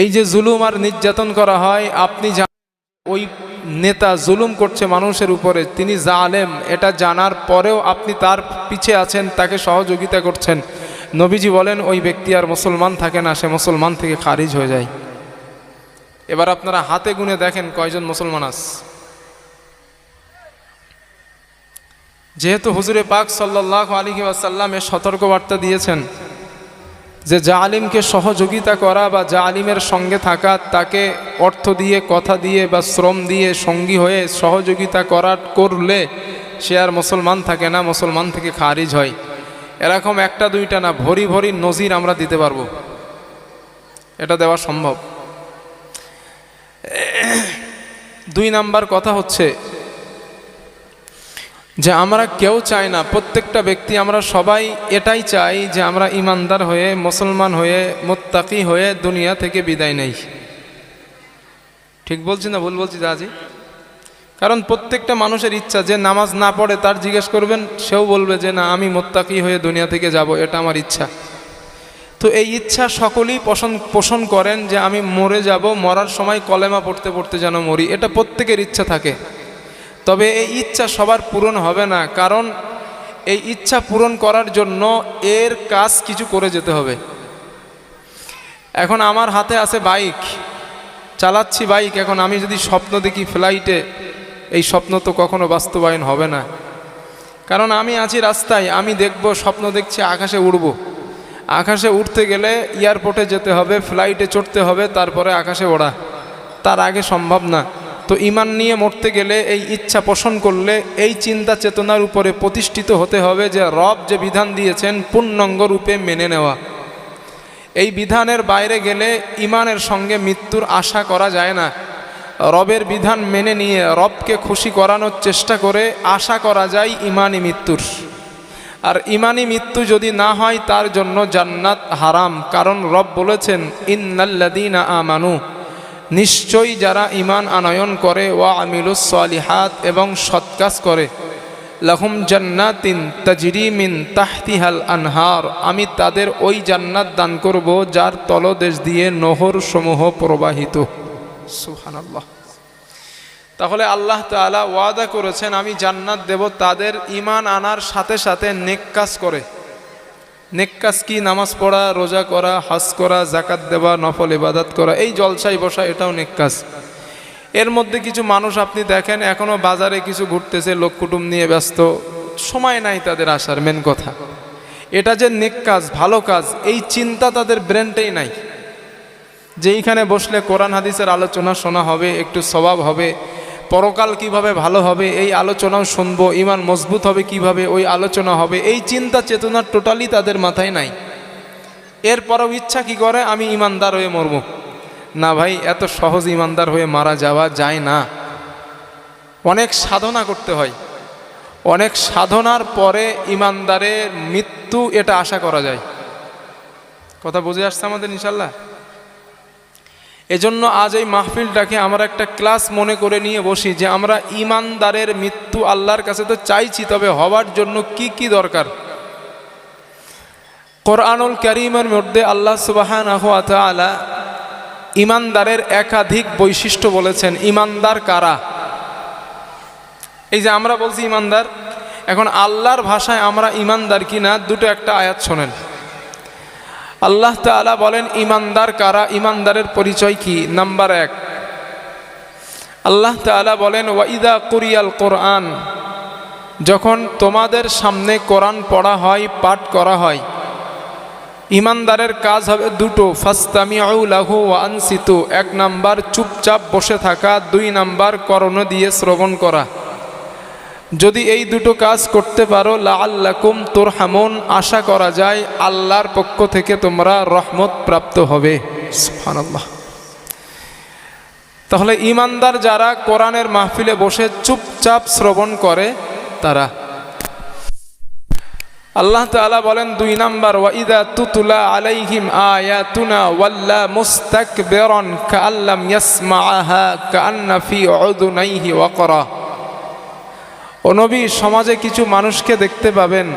এই যে জুলুম আর নির্যাতন করা হয়, আপনি ওই নেতা জুলুম করছে মানুষের উপরে, তিনি জালেম, এটা জানার পরেও আপনি তার পিছে আছেন, তাকে সহযোগিতা করছেন। নবীজি বলেন, ওই ব্যক্তি আর মুসলমান থাকে না, সে মুসলমান থেকে খারিজ হয়ে যায়। এবার আপনারা হাতে গুনে দেখেন কয়জন মুসলমান আস যেহেতু হুজুরে পাক সাল্লাহ আলী সতর্কবার্তা দিয়েছেন যে জালিমকে সহযোগিতা করা বা জালিমের সঙ্গে থাকা, তাকে অর্থ দিয়ে, কথা দিয়ে বা শ্রম দিয়ে সঙ্গী হয়ে সহযোগিতা করা করলে সে আর মুসলমান থাকে না, মুসলমান থেকে খারিজ হয়। এরকম একটা, দুইটা না, ভরি ভরি নজির আমরা দিতে পারব। এটা দেওয়া সম্ভব। দুই নাম্বার কথা হচ্ছে যে আমরা কেউ চাই না, প্রত্যেকটা ব্যক্তি, আমরা সবাই এটাই চাই যে আমরা ইমানদার হয়ে, মুসলমান হয়ে, মোত্তাকি হয়ে দুনিয়া থেকে বিদায় নেই। ঠিক বলছি না ভুল বলছি দাজি? কারণ প্রত্যেকটা মানুষের ইচ্ছা, যে নামাজ না পড়ে তার জিজ্ঞেস করবেন, সেও বলবে যে না, আমি মোত্তাকি হয়ে দুনিয়া থেকে যাব, এটা আমার ইচ্ছা। তো এই ইচ্ছা সকলেই পোষণ পোষণ করেন যে আমি মরে যাব, মরার সময় কলেমা পড়তে পড়তে যেন মরি, এটা প্রত্যেকের ইচ্ছা থাকে। তবে এই ইচ্ছা সবার পূরণ হবে না, কারণ এই ইচ্ছা পূরণ করার জন্য এর কাজ কিছু করে যেতে হবে। এখন আমার হাতে আছে বাইক, চালাচ্ছি বাইক, এখন আমি যদি স্বপ্ন দেখি ফ্লাইটে, এই স্বপ্ন তো কখনো বাস্তবায়ন হবে না। কারণ আমি আছি রাস্তায়, আমি দেখব, স্বপ্ন দেখছি, আকাশে উড়ব। আকাশে উঠতে গেলে এয়ারপোর্টে যেতে হবে, ফ্লাইটে চড়তে হবে, তারপরে আকাশে ওড়া। তার আগে সম্ভব না। তো ইমান নিয়ে মরতে গেলে এই ইচ্ছা পোষণ করলে এই চিন্তা চেতনার উপরে প্রতিষ্ঠিত হতে হবে যে রব যে বিধান দিয়েছেন পূর্ণাঙ্গ রূপে মেনে নেওয়া। এই বিধানের বাইরে গেলে ইমানের সঙ্গে মৃত্যুর আশা করা যায় না। রবের বিধান মেনে নিয়ে রবকে খুশি করানোর চেষ্টা করে আশা করা যায় ইমানি মৃত্যুর। আর ইমানি মৃত্যু যদি না হয় তার জন্য জান্নাত হারাম, কারণ রব বলেছেন ইন্নাল্লাদিনা আমানু। নিশ্চয়ই যারা ইমান আনয়ন করে, ওয়া আমিলুস সালিহাত এবং সৎকাজ করে, লাহুম জান্নাতিন তাজরি মিন তাহতিহাল আনহার। আমি তাদের ওই জান্নাত দান করব, যার তলদেশ দিয়ে নহর সমূহ প্রবাহিত। সুবহানাল্লাহ। তাহলে আল্লাহ তাআলা ওয়াদা করেছেন, আমি জান্নাত দেব তাদের ইমান আনার সাথে সাথে নেক কাজ করে। নেক কাজ কি, নামাজ পড়া, রোজা করা, হাজ করা জাকাত দেওয়া, নফল, ইবাদাত করা, এই জলসায় বসা, এটাও নেক কাজ এর মধ্যে কিছু মানুষ আপনি দেখেন এখনও বাজারে কিছু ঘুরতেছে, লোক কুটুম নিয়ে ব্যস্ত, সময় নাই তাদের আসার, মেন কথা। এটা যে নেক কাজ ভালো কাজ, এই চিন্তা তাদের ব্রেনটাই নাই। যে এইখানে বসলে কোরআন, হাদিসের আলোচনা শোনা হবে, একটু স্বভাব হবে পরকাল কীভাবে ভালো হবে, এই আলোচনাও শুনব ইমান মজবুত হবে কীভাবে, ওই আলোচনা হবে, এই চিন্তা চেতনা টোটালি তাদের মাথায় নাই। এরপরও ইচ্ছা কি করে, আমি ইমানদার হয়ে মরবো। না ভাই, এত সহজ ইমানদার হয়ে মারা যাওয়া যায় না। অনেক সাধনা করতে হয়। অনেক সাধনার পরে ইমানদারের মৃত্যু, এটা আশা করা যায়। কথা বুঝে আসছে আমাদের, ইনশাল্লাহ? এজন্য আজ এই মাহফিলটাকে আমরা একটা ক্লাস মনে করে নিয়ে বসি যে আমরা ইমানদারের মৃত্যু আল্লাহর কাছে তো চাইছি, তবে হওয়ার জন্য কি কি দরকার? কোরআনুল করিমের মধ্যে আল্লাহ সুবাহান আলা ইমানদারের একাধিক বৈশিষ্ট্য বলেছেন। ইমানদার কারা? এই যে আমরা বলছি ইমানদার, এখন আল্লাহর ভাষায় আমরা ইমানদার কিনা, দুটো একটা আয়াত শোনেন। আল্লাহ তালা বলেন, ইমানদার কারা? ইমানদারের পরিচয় কি? নাম্বার এক। আল্লাহ তালা বলেন ওয়াইদা কুরিয়াল কোরআন। যখন তোমাদের সামনে কোরআন পড়া হয়, পাঠ করা হয়, ইমানদারের কাজ হবে দুটো। ফাস্তামিয়াউলাহু ওয়ানসিতু এক নাম্বার চুপচাপ বসে থাকা, দুই নাম্বার করণ দিয়ে শ্রবণ করা। যদি এই দুটো কাজ করতে পারো লাল্লাকুম তোর হামন আশা করা যায় আল্লাহর পক্ষ থেকে তোমরা রহমত প্রাপ্ত হবে। সুবহানাল্লাহ। তাহলে ইমানদার যারা কোরআনের মাহফিলে বসে চুপচাপ শ্রবণ করে, তারা। আল্লাহ তাআলা বলেন দুই নাম্বার, ওয়াইদা তুতুলা আলাইহিম আয়াতুনা ওয়াল্লা মুস্তাকবিরান কাআল্লাম ইয়াসমাআহা কাআন্না ফি উযুনাইহি ওয়াকরা। ও নবী, সমাজে কিছু মানুষকে দেখতে পাবেন।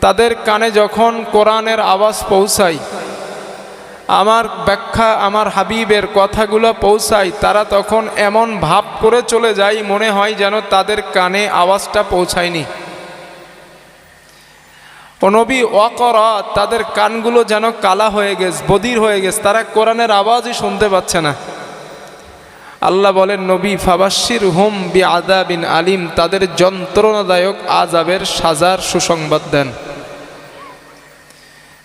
তাদের কানে যখন কোরআনের আওয়াজ পৌঁছায়, আমার ব্যাখ্যা, আমার হাবিবের কথাগুলো পৌঁছায়, তারা তখন এমন ভাব করে চলে যায়, মনে হয় যেন তাদের কানে আওয়াজটা পৌঁছায়নি। নবী অকরা তাদের কানগুলো যেন কালা হয়ে গেছে, বদির হয়ে গেছে, তারা কোরআনের আওয়াজই শুনতে পাচ্ছে না। আল্লাহ বলেন, নবী ফাবাসির হুম বি আদা বিন আলিম, তাদের যন্ত্রণাদায়ক আজাবের সাজার সুসংবাদ দেন।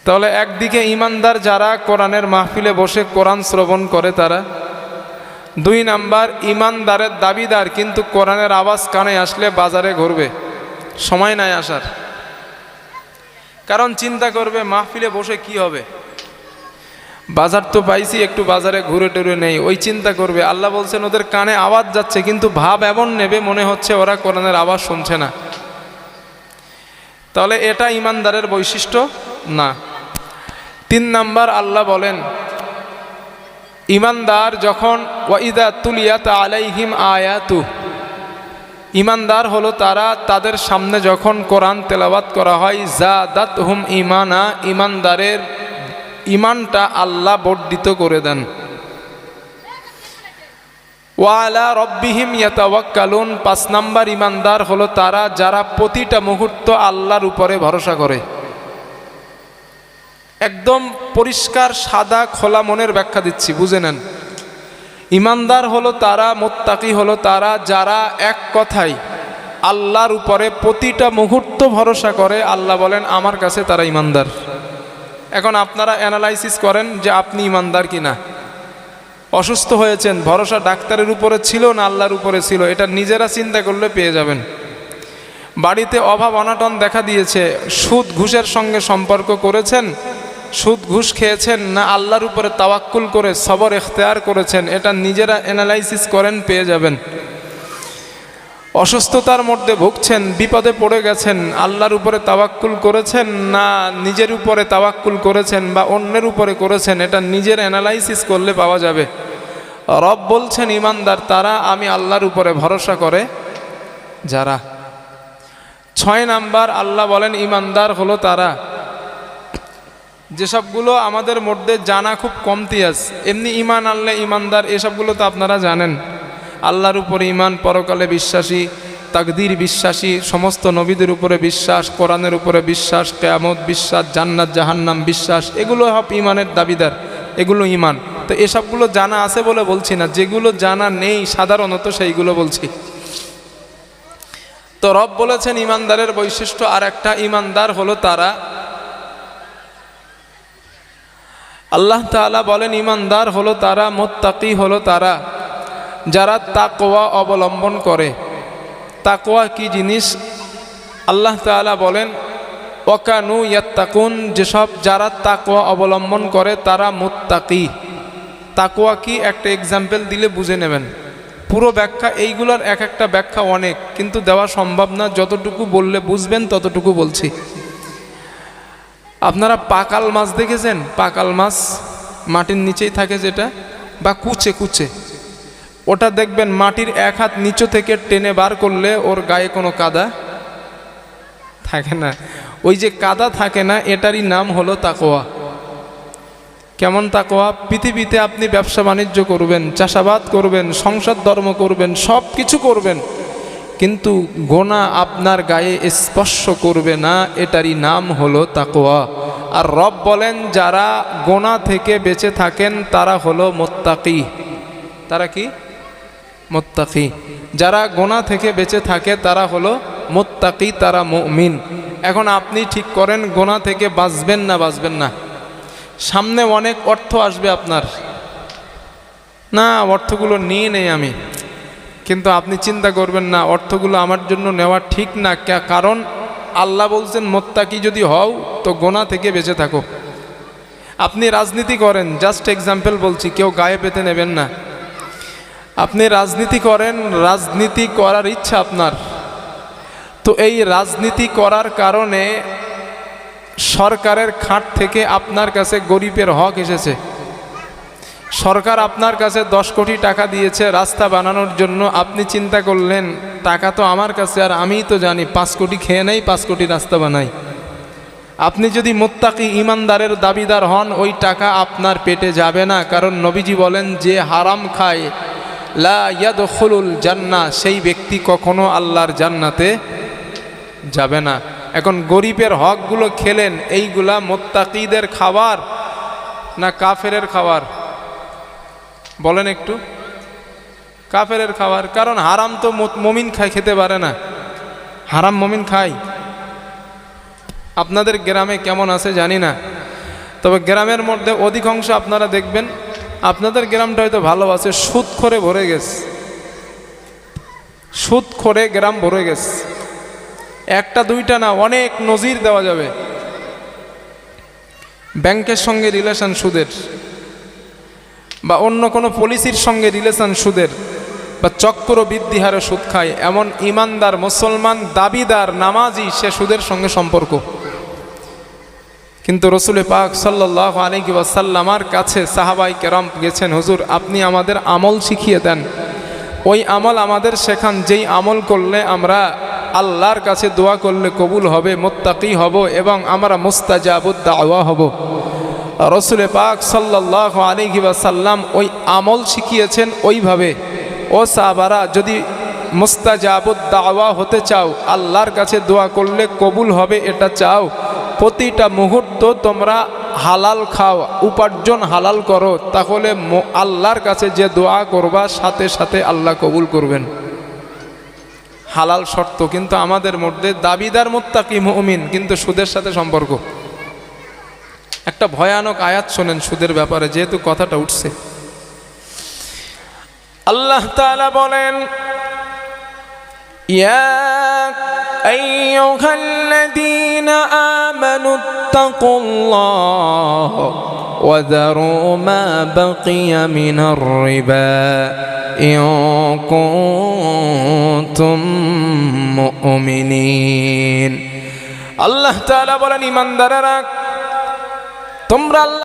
তাহলে একদিকে ইমানদার যারা কোরআনের মাহফিলে বসে কোরআন শ্রবণ করে তারা, দুই নাম্বার ইমানদারের দাবিদার কিন্তু কোরআনের আওয়াজ কানে আসলে বাজারে ঘুরবে, সময় নাই আসার। কারণ চিন্তা করবে মাহফিলে বসে কি হবে? বাজার তো পাইছি, একটু বাজারে ঘুরে টুরে নেই। ওই চিন্তা করবে, আল্লাহ বলছেন, ওদের কানে আওয়াজ যাচ্ছে, কিন্তু ভাব এমন নেবে, মনে হচ্ছে ওরা কোরআনের আওয়াজ শুনছে না। তাহলে এটা ইমানদারের বৈশিষ্ট্য না। তিন নাম্বার আল্লাহ বলেন, ইমানদার যখন, ওয়াইদা তুলিয়া তুলিয়াত আলাইহিম আয়াতু, ইমানদার হলো তারা তাদের সামনে যখন কোরআন তেলাওয়াত করা হয় যা দাত হুম ইমানা ইমানদারের ইমানটা আল্লাহ বর্ধিত করে দেন। ওয়ালা রব্বিহিম ইয়াতাওয়াক্কালুন। পাঁচ নাম্বার ইমানদার হলো তারা যারা প্রতিটা মুহূর্ত আল্লাহর উপরে ভরসা করে। একদম পরিষ্কার, সাদা, খোলা মনের ব্যাখ্যা দিচ্ছি, বুঝে নেন। ইমানদার হলো তারা, মোত্তাকি হলো তারা যারা এক কথাই আল্লাহর উপরে প্রতিটা মুহূর্ত ভরসা করে। আল্লাহ বলেন, আমার কাছে তারা ইমানদার। এখন আপনারা অ্যানালাইসিস করেন যে আপনি ইমানদার কিনা। অসুস্থ হয়েছেন, ভরসা ডাক্তারের উপরে ছিল না আল্লাহর উপরে ছিল, এটা নিজেরা চিন্তা করলে পেয়ে যাবেন। বাড়িতে অভাব অনাটন দেখা দিয়েছে, সুদ ঘুষের সঙ্গে সম্পর্ক করেছেন, সুদ ঘুষ খেয়েছেন না আল্লাহর উপরে তাওয়াক্কুল করে, সবর এখতেয়ার করেছেন, এটা নিজেরা অ্যানালাইসিস করেন, পেয়ে যাবেন। অসুস্থতার মধ্যে ভুগছেন, বিপদে পড়ে গেছেন, আল্লাহর উপরে তাওয়াক্কুল করেছেন না নিজের উপরে তাওয়াক্কুল করেছেন বা অন্যের উপরে করেছেন, এটা নিজের অ্যানালাইসিস করলে পাওয়া যাবে। রব বলছেন, ইমানদার, তারা আমি আল্লাহর উপরে ভরসা করে যারা। ছয় নাম্বার, আল্লাহ বলেন, ইমানদার হলো তারা। যেসবগুলো আমাদের মধ্যে জানা খুব কমতি আছে, এমনি ইমান আল্লাহ ইমানদার, এসবগুলো তো আপনারা জানেন। আল্লাহর উপরে ইমান পরকালে বিশ্বাসী, তাকদির বিশ্বাসী, সমস্ত নবীদের উপরে বিশ্বাস, কোরআনের উপরে বিশ্বাস, কেয়ামত বিশ্বাস, জান্নাত, জাহান্নাম বিশ্বাস, এগুলো সব ইমানের দাবিদার, এগুলো ইমান তো এসবগুলো জানা আছে বলে বলছি না, যেগুলো জানা নেই সাধারণত সেইগুলো বলছি। তো রব বলেছেন ইমানদারের বৈশিষ্ট্য আর একটা ইমানদার হলো তারা। আল্লাহ তাআলা বলেন ইমানদার হলো তারা, মোত্তাকি হলো তারা। যারা তাকোয়া অবলম্বন করে। তাকোয়া কি জিনিস? আল্লাহ তাআলা বলেন ওকানু ইয়াত্তাকুন যেসব যারা তাকোয়া অবলম্বন করে, তারা মুত্তাকি। তাকোয়া কি? একটা এক্সাম্পল দিলে বুঝে নেবেন। পুরো ব্যাখ্যা, এইগুলোর এক একটা ব্যাখ্যা অনেক, কিন্তু দেওয়া সম্ভব না। যতটুকু বললে বুঝবেন, ততটুকু বলছি। আপনারা পাকাল মাছ দেখেছেন? পাকাল মাছ মাটির নিচেই থাকে যেটা, বা কুচে কুচে। ওটা দেখবেন মাটির এক হাত নিচু থেকে টেনে বার করলে ওর গায়ে কোনো কাদা থাকে না। ওই যে কাদা থাকে না, এটারই নাম হলো তাকোয়া। কেমন তাকোয়া? পৃথিবীতে আপনি ব্যবসা বাণিজ্য করবেন, চাষাবাদ করবেন, সংসার ধর্ম করবেন, সব কিছু করবেন। কিন্তু গোনা আপনার গায়ে স্পর্শ করবে না, এটারই নাম হলো তাকোয়া। আর রব বলেন, যারা গোনা থেকে বেঁচে থাকেন, তারা হলো মোত্তাকি। তারা কি? মোত্তাকি। যারা গোনা থেকে বেঁচে থাকে, তারা হলো মোত্তাকি, তারা মুমিন। এখন আপনি ঠিক করেন, গোনা থেকে বাঁচবেন না বাঁচবেন না। সামনে অনেক অর্থ আসবে আপনার। না, অর্থগুলো নিয়ে নেই আমি। কিন্তু আপনি চিন্তা করবেন না, অর্থগুলো আমার জন্য নেওয়া ঠিক না। কারণ আল্লাহ বলছেন, মোত্তাকি যদি হও, তো গোনা থেকে বেঁচে থাকো। আপনি রাজনীতি করেন, জাস্ট এক্সাম্পল বলছি, কেউ গায়ে পেতে নেবেন না। আপনি রাজনীতি করেন, রাজনীতি করার ইচ্ছা আপনার। তো এই রাজনীতি করার কারণে সরকারের খাট থেকে আপনার কাছে গরিবের হক এসেছে। সরকার আপনার কাছে দশ কোটি টাকা দিয়েছে রাস্তা বানানোর জন্য। আপনি চিন্তা করলেন, টাকা তো আমার কাছে আর আমিই তো জানি, পাঁচ কোটি খেয়ে নেই, পাঁচ কোটি রাস্তা বানাই। আপনি যদি মোত্তাকি ইমানদারের দাবিদার হন, ওই টাকা আপনার পেটে যাবে না। কারণ নবীজি বলেন, যে হারাম খায় লা ইয়াদখুলুল জান্না, সেই ব্যক্তি কখনো আল্লাহর জান্নাতে যাবে না। এখন গরিবের হকগুলো খেলেন, এইগুলা মোত্তাকিদের খাবার না কাফেরের খাবার? বলেন একটু। কাফেরের খাবার, কারণ হারাম তো মমিন খায়, খেতে পারে না। হারাম মমিন খায়। আপনাদের গ্রামে কেমন আছে জানি না। তবে গ্রামের মধ্যে অধিকাংশ আপনারা দেখবেন আপনাদের গ্রামটা হয়তো ভালো আছে, সুদ করে ভরে গেছে। সুদ করে গ্রাম ভরে গেছে। একটা, দুইটা না, অনেক নজির দেওয়া যাবে। ব্যাংকের সঙ্গে রিলেশন সুদের বা অন্য কোনো পলিসির সঙ্গে রিলেশন সুদের বা চক্রবৃদ্ধি হারে সুদ খায়, এমন ইমানদার মুসলমান দাবিদার নামাজি সে সুদের সঙ্গে সম্পর্ক। কিন্তু রসুলে পাক সাল্লাহ আলহি ওয়াসাল্লামার কাছে সাহাবাই কেরাম গেছেন, হুজুর, আপনি আমাদের আমল শিখিয়ে দেন। ওই আমল আমাদের শেখান, যেই আমল করলে আমরা আল্লাহর কাছে দোয়া করলে কবুল হবে, মোত্তাকি হব এবং আমরা মুস্তাজাবুদ্দাওয়া হব। রসুলে পাক সাল্লাহ আলহি ওয়াসাল্লাম ওই আমল শিখিয়েছেন ওইভাবে, ও সাহাবারা, যদি মুস্তাজাবুদ্দাওয়া হতে চাও, আল্লাহর কাছে দোয়া করলে কবুল হবে, এটা চাও। প্রতিটা মুহূর্ত তোমরা হালাল খাও, উপার্জন হালাল করো, তাহলে আল্লাহর কাছে যে দোয়া করবা, সাথে সাথে আল্লাহ কবুল করবেন। হালাল শর্ত, কিন্তু আমাদের মধ্যে দাবিদার মোত্তাকি মুমিন, কিন্তু সুদের সাথে সম্পর্ক। একটা ভয়ানক আয়াত শোনেন সুদের ব্যাপারে, যেহেতু কথাটা উঠছে। আল্লাহ বলেন يا أيها الذين آمنوا اتقوا الله وذروا ما بقي من الربا إن كنتم مؤمنين الله تعالى বলেন ইমানদারেরা তোমরা আল্লাহ